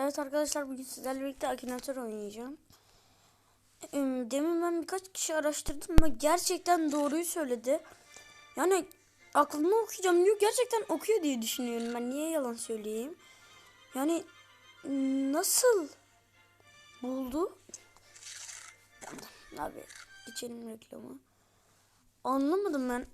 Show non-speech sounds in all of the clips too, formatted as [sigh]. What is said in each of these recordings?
Evet arkadaşlar bugün sizlerle birlikte Akinator oynayacağım. Em, Demin ben birkaç kişi araştırdım ama gerçekten doğruyu söyledi. Yani aklımda okuyacağım diyor. Gerçekten okuyor diye düşünüyorum ben. Niye yalan söyleyeyim? Yani nasıl buldu? Abi geçelim reklamı. Anlamadım ben.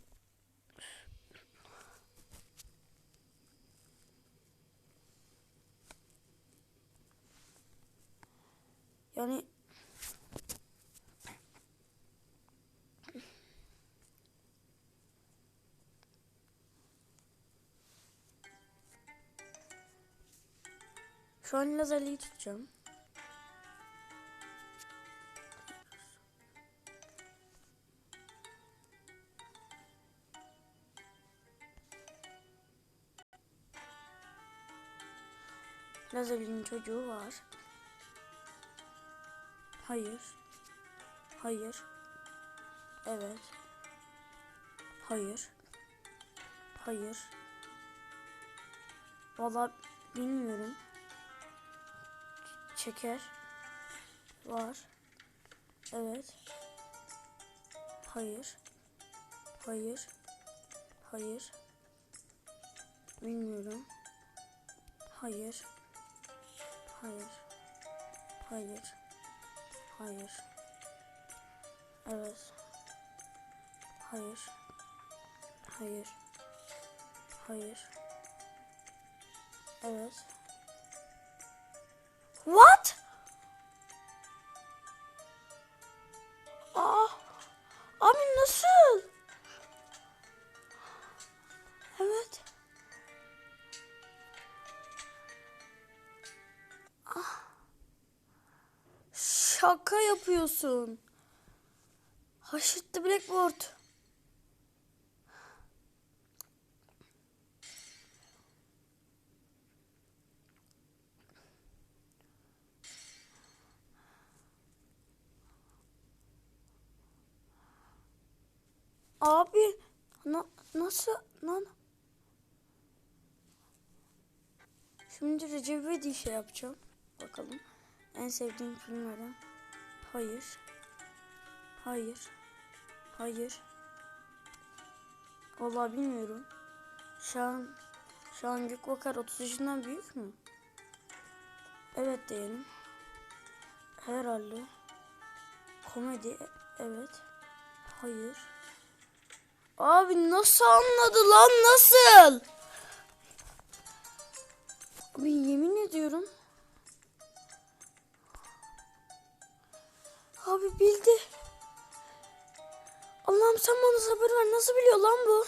Yani Şu an lazerliği tutacağım. Lazerliğin çocuğu var. Hayır. Hayır. Evet. Hayır. Hayır. Valla bilmiyorum. Ç- Şeker. Var. Evet. Hayır. Hayır. Hayır. Bilmiyorum. Hayır. Hayır. Hayır. Hayır. Evet. Hayır. Hayır. Hayır. Evet. What? Şaka yapıyorsun. Haşırttı Blackboard. Abi na, nasıl lan? Şimdi Recep İvedik şey yapacağım. Bakalım. En sevdiğim filmlerden. Hayır. Hayır. Hayır. Vallahi bilmiyorum. Şu an şu an Gökbakar 30 yaşından büyük mü? Evet diyelim. Herhalde. Komedi evet. Hayır. Abi nasıl anladı lan nasıl? Abi yemin ediyorum. Abi bildi. Allah'ım sen bana sabır ver. Nasıl biliyor lan bu?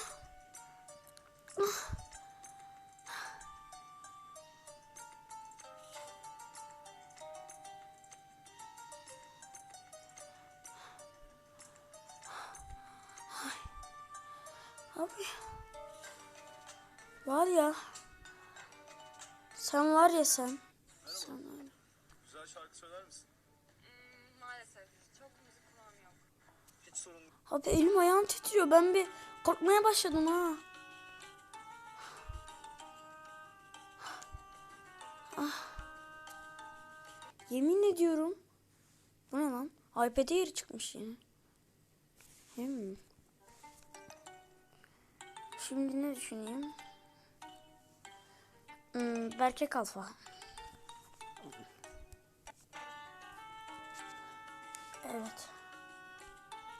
Abi. Var ya. Sen var ya sen. Sen var ya. Güzel şarkı söyler misin? Sorun. Abi elim ayağım titriyor. Ben bir korkmaya başladım ha. Ah. Yemin ediyorum. Bu ne lan? iPad'e yeri çıkmış yine. Hmm. Şimdi ne düşüneyim? Hmm, Berke Kalfa. Evet.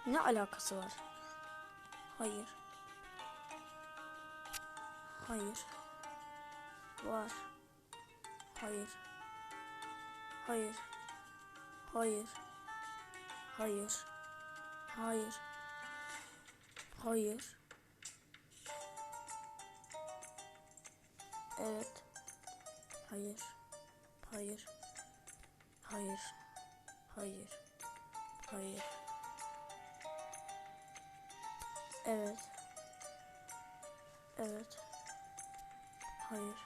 Ne alakası var? Hayır. Hayır. Var. Hayır. Hayır. Hayır. Hayır. Hayır. Hayır. Evet. Hayır. Hayır. Hayır. Hayır. Hayır. Evet. Evet. Hayır.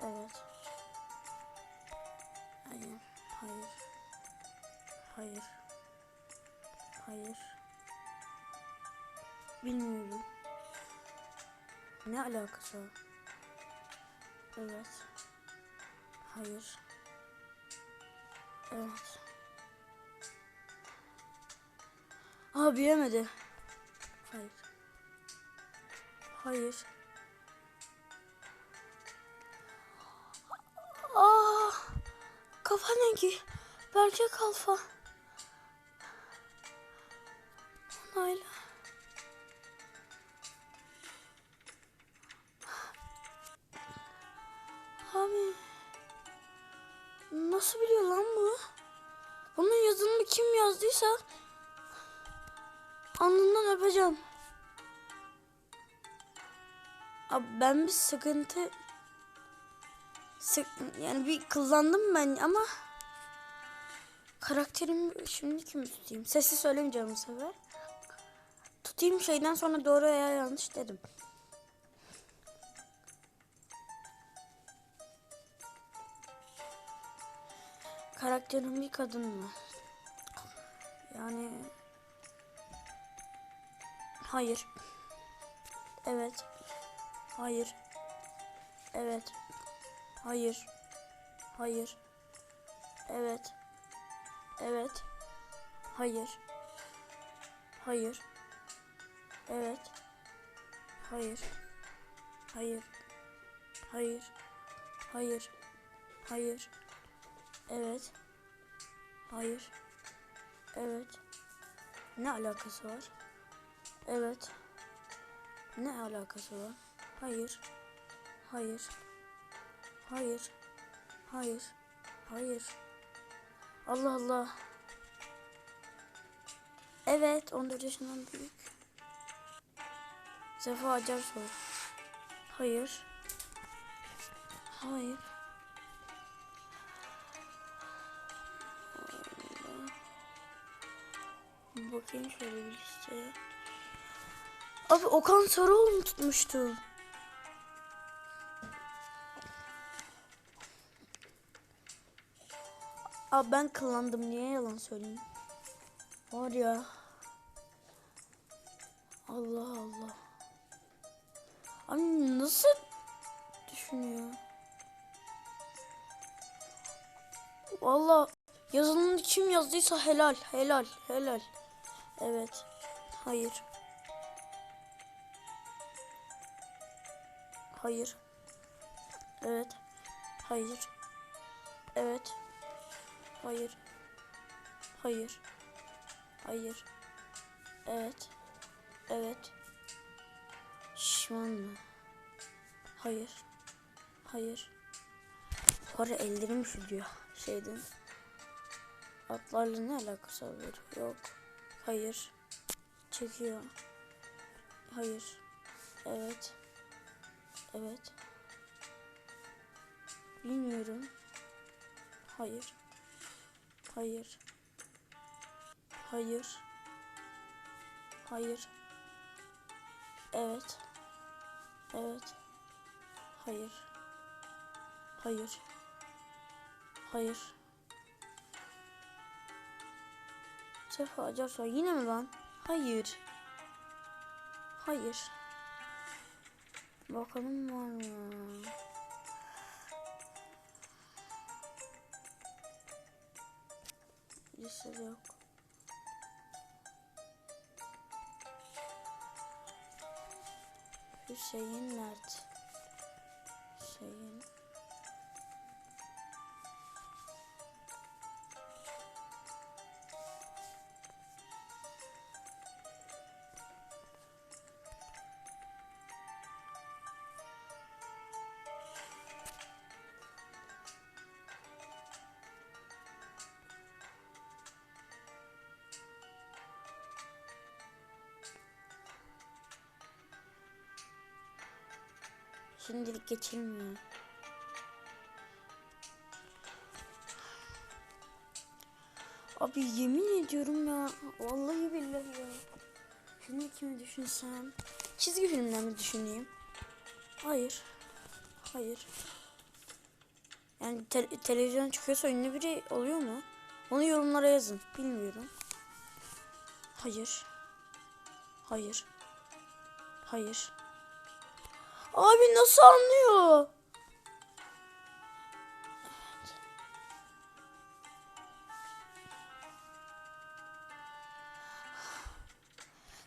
Evet. Hayır. Hayır. Hayır. Hayır. Bilmiyorum. Ne alakası var? Evet. Hayır. Evet. Aa büyümedi. Hayır. Hayır. Aa, kafa rengi. Belki kalfa. Onayla. Abi. Nasıl biliyor lan bu? Bunun yazılımı kim yazdıysa alnından öpeceğim. Abi ben bir sıkıntı sık yani bir kullandım ben ama karakterimi şimdi kim tutayım? Sesi söylemeyeceğim bu sefer. Tutayım şeyden sonra doğru veya yanlış dedim. Karakterim bir kadın mı? Yani hayır. Evet. Hayır. Evet. Hayır. Hayır. Evet. Evet. Hayır. Hayır. Evet. Hayır. Hayır. Hayır. Hayır. Hayır. Evet. Hayır. Evet. Ne alakası var? Evet. Ne alakası var? Hayır. Hayır. Hayır. Hayır. Hayır. Allah Allah. Evet, 14 yaşından büyük. Sefa Acar sor. Hayır. Hayır. Bakayım şöyle bir listeye. Abi Okan Sarıoğlu tutmuştum. Abi ben kullandım niye yalan söyleyeyim? Var ya. Allah Allah. Abi nasıl düşünüyor? Valla yazılımını kim yazdıysa helal helal helal. Evet. Hayır. Hayır. Evet. Hayır. Evet. Hayır. Hayır. Hayır. Evet. Evet. Şişman mı? Hayır. Hayır. Para ellerim üşüdüyor şeyden. Atlarla ne alakası var? Yok. Hayır. Çekiyor. Hayır. Evet. Evet. Bilmiyorum. Hayır. Hayır. Hayır. Hayır. Evet. Evet. Hayır. Hayır. Hayır. Sefa Acarsoy yine mi lan? Hayır. Hayır. Bakalım var mı? Listede yok. Hüseyin Mert. Hüseyin. Geçilmiyor. Abi yemin ediyorum ya. Vallahi billahi ya. Şimdi kimi düşünsem? Çizgi filmden mi düşüneyim? Hayır. Hayır. Yani te- televizyon çıkıyorsa ünlü biri oluyor mu? Onu yorumlara yazın. Bilmiyorum. Hayır. Hayır. Hayır. Abi nasıl anlıyor?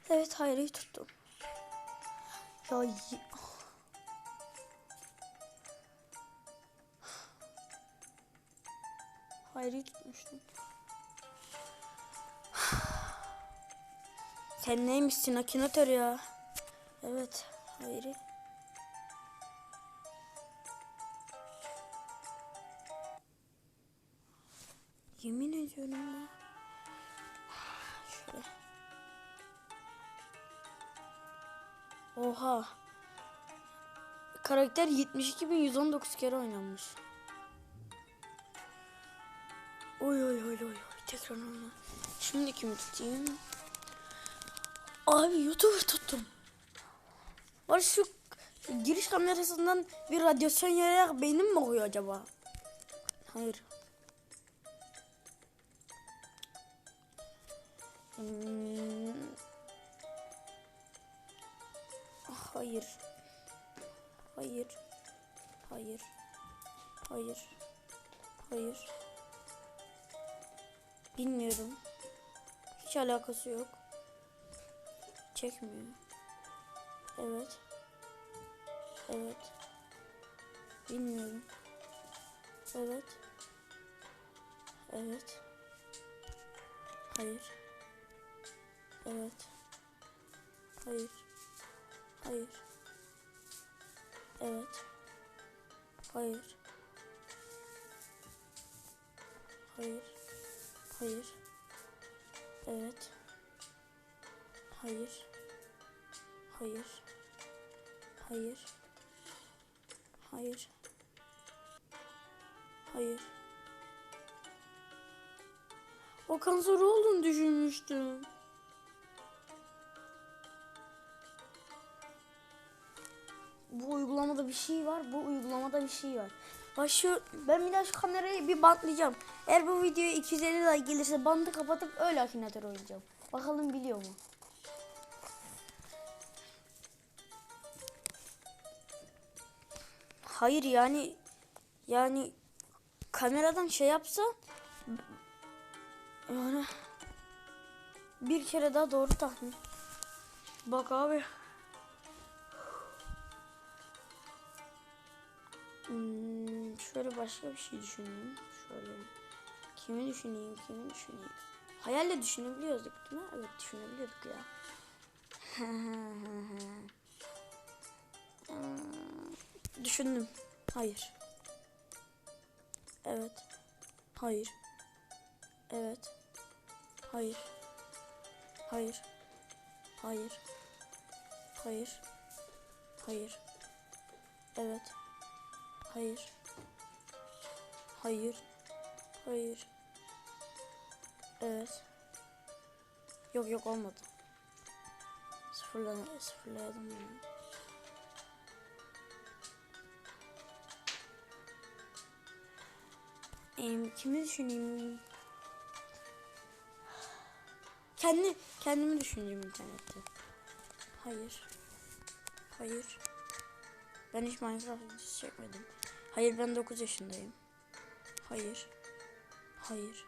Evet Hayri'yi tuttum. Ya Hayri'yi tutmuştum. Sen neymişsin Akinator ya? Evet Hayri. Yemin ediyorum ya. Şöyle. Oha. Karakter 72.119 kere oynanmış. Oy oy oy oy. Tekrar oyna. Şimdi kimi tutayım? Abi YouTuber tuttum. Var şu giriş kamerasından bir radyasyon yayarak beynim mi okuyor acaba? Hayır. Hmm. Hayır. Hayır. Hayır. Hayır. Hayır. Bilmiyorum. Hiç alakası yok. Çekmiyor. Evet. Evet. Bilmiyorum. Evet. Evet. Hayır. Evet. Hayır. Hayır. Evet. Hayır. Hayır. Hayır. Evet. Hayır. Hayır. Hayır. Hayır. Hayır. O kanser olduğunu düşünmüştüm. Bu uygulamada bir şey var. Bu uygulamada bir şey var. Şu ben bir daha şu kamerayı bir bantlayacağım. Eğer bu videoya 250 like gelirse bandı kapatıp öyle Akinator oynayacağım. Bakalım biliyor mu? Hayır yani yani kameradan şey yapsa yani bir kere daha doğru tahmin. Bak abi. Hmm, şöyle başka bir şey düşüneyim. Şöyle. Kimi düşüneyim, kimi düşüneyim. Hayalle düşünebiliyorduk değil mi? Evet düşünebiliyorduk ya. [laughs] Hmm, Düşündüm. Hayır. Evet. Hayır. Evet. Hayır. Hayır. Hayır. Hayır. Hayır. Evet. Hayır. Hayır. Hayır. Evet. Yok yok olmadı. Sıfırla, sıfırlayalım bunu. Em, kimi düşüneyim? Kendi kendimi düşüneceğim internette. Hayır. Hayır. Ben hiç Minecraft videosu çekmedim. Hayır ben 9 yaşındayım. Hayır. Hayır.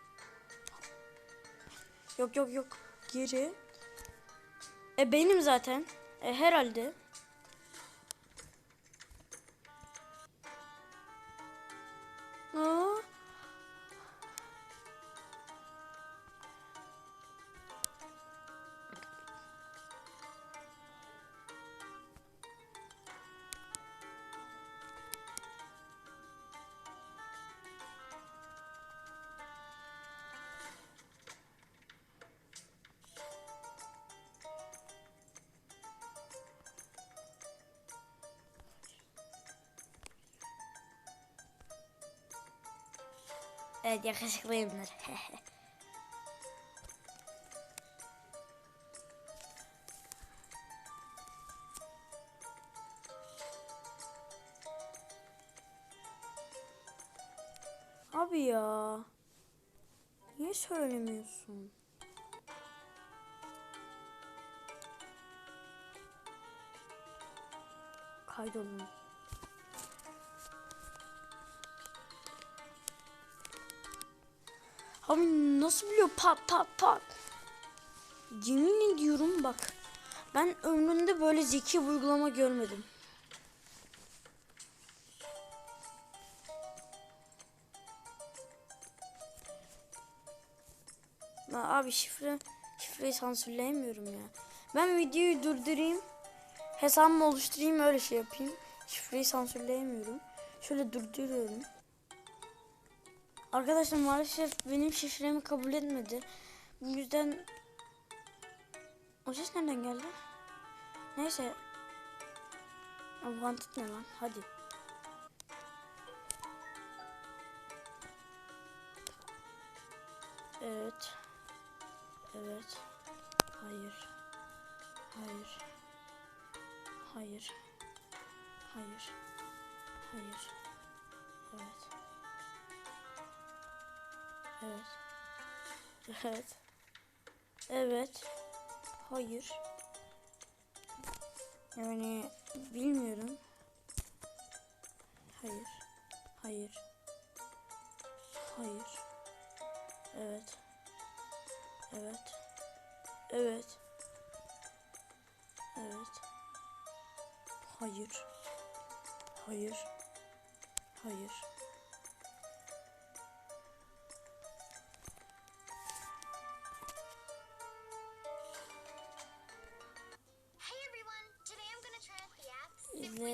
Yok yok yok. Geri. E benim zaten. E herhalde. Evet yakışıklıyımdır. [laughs] Abi ya. Niye söylemiyorsun? Kaydolun. Nasıl biliyor pat pat pat. Yemin ediyorum bak. Ben ömrümde böyle zeki uygulama görmedim. Ya abi şifre şifreyi sansürleyemiyorum ya. Ben videoyu durdurayım. Hesabımı oluşturayım öyle şey yapayım. Şifreyi sansürleyemiyorum. Şöyle durduruyorum. Arkadaşlar maalesef benim şifremi kabul etmedi. Bu yüzden o ses nereden geldi? Neyse. Wanted ne lan? Hadi. Evet. Evet. Hayır. Hayır. Hayır. Hayır. Hayır. Evet. Evet. Evet. Evet. Hayır. Yani bilmiyorum. Hayır. Hayır. Hayır. Evet. Evet. Evet. Evet. Hayır. Hayır. Hayır.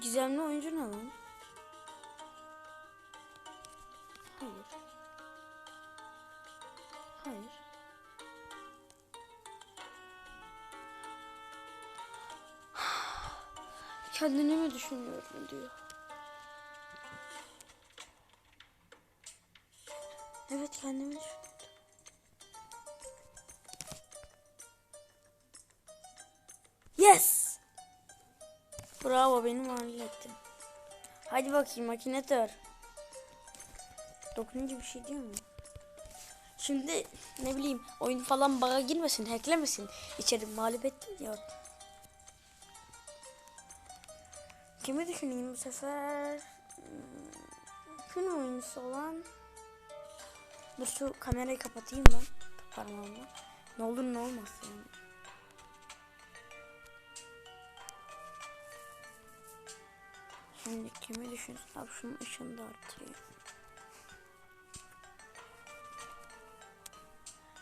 gizemli oyuncu ne lan? Hayır. Hayır. [sighs] Kendini mi düşünüyorsun diyor. Evet kendimi düşünüyorum. Yes! Bravo benim hallettim. Hadi bakayım makinatör. Dokununca bir şey diyor mu? Şimdi ne bileyim oyun falan bug'a girmesin, hacklemesin. İçeri mağlup ettin ya. Kimi düşüneyim bu sefer? Hmm, Kim oyuncusu olan? Dur şu kamerayı kapatayım ben parmağımla. Ne olur ne olmaz yani. Şimdi kimi düşünsün? Abi şunun ışığını da arttırayım.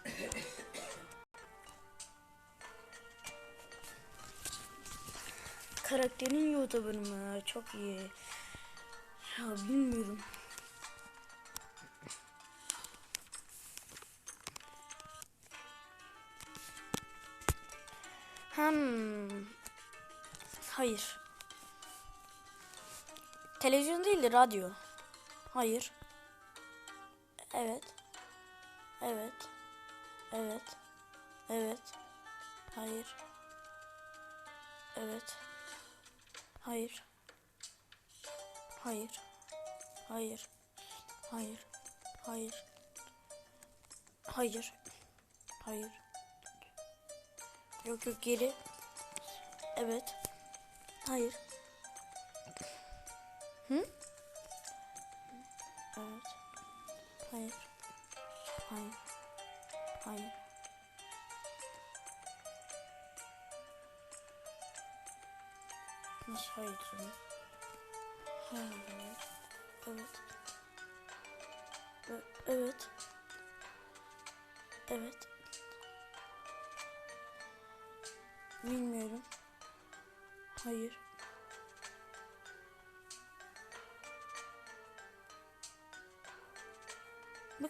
[coughs] Karakterin YouTuber mı? Çok iyi. Ya bilmiyorum. Hmm. Hayır. Televizyon değil de radyo. Hayır. Evet. Evet. Evet. Evet. Hayır. Evet. Hayır. Hayır. Hayır. Hayır. Hayır. Hayır. Hayır. Yok yok geri. Evet. Hayır. Hı? Evet. Hayır. Hayır. Hayır. Nasıl hayır canım? Hayır. Evet. Evet. Evet. Bilmiyorum. Hayır.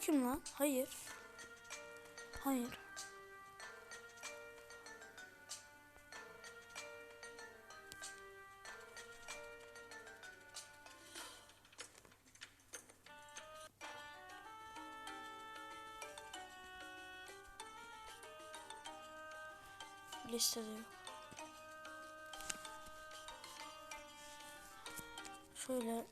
Kim lan? Hayır. Hayır. Listede. Şöyle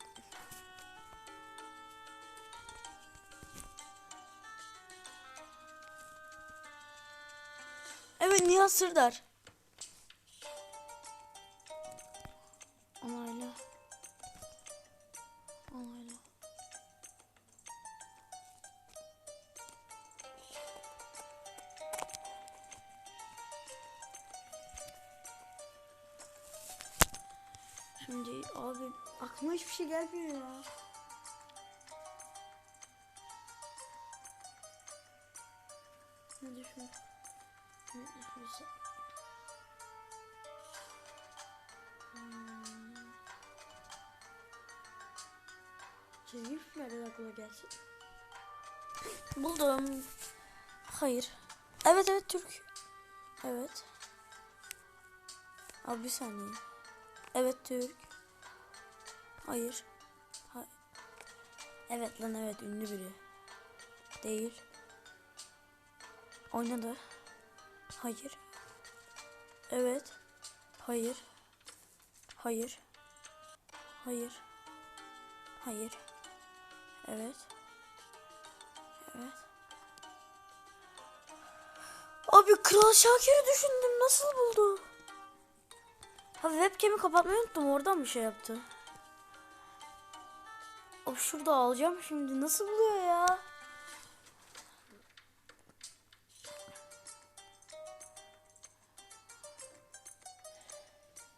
Nihat Sırdar. Onayla. Onayla. Şimdi abi aklıma hiçbir şey gelmiyor ya. Aklıma gelsin. Buldum. Hayır. Evet evet Türk. Evet. Abi bir saniye. Evet Türk. Hayır. Ha evet lan evet ünlü biri. Değil. Oynadı. Hayır. Evet. Hayır. Hayır. Hayır. Hayır. Evet. Evet. Abi Kral Şakir'i düşündüm. Nasıl buldu? Ha webcam'i kapatmayı unuttum. Oradan bir şey yaptı. Of şurada alacağım şimdi. Nasıl buluyor ya?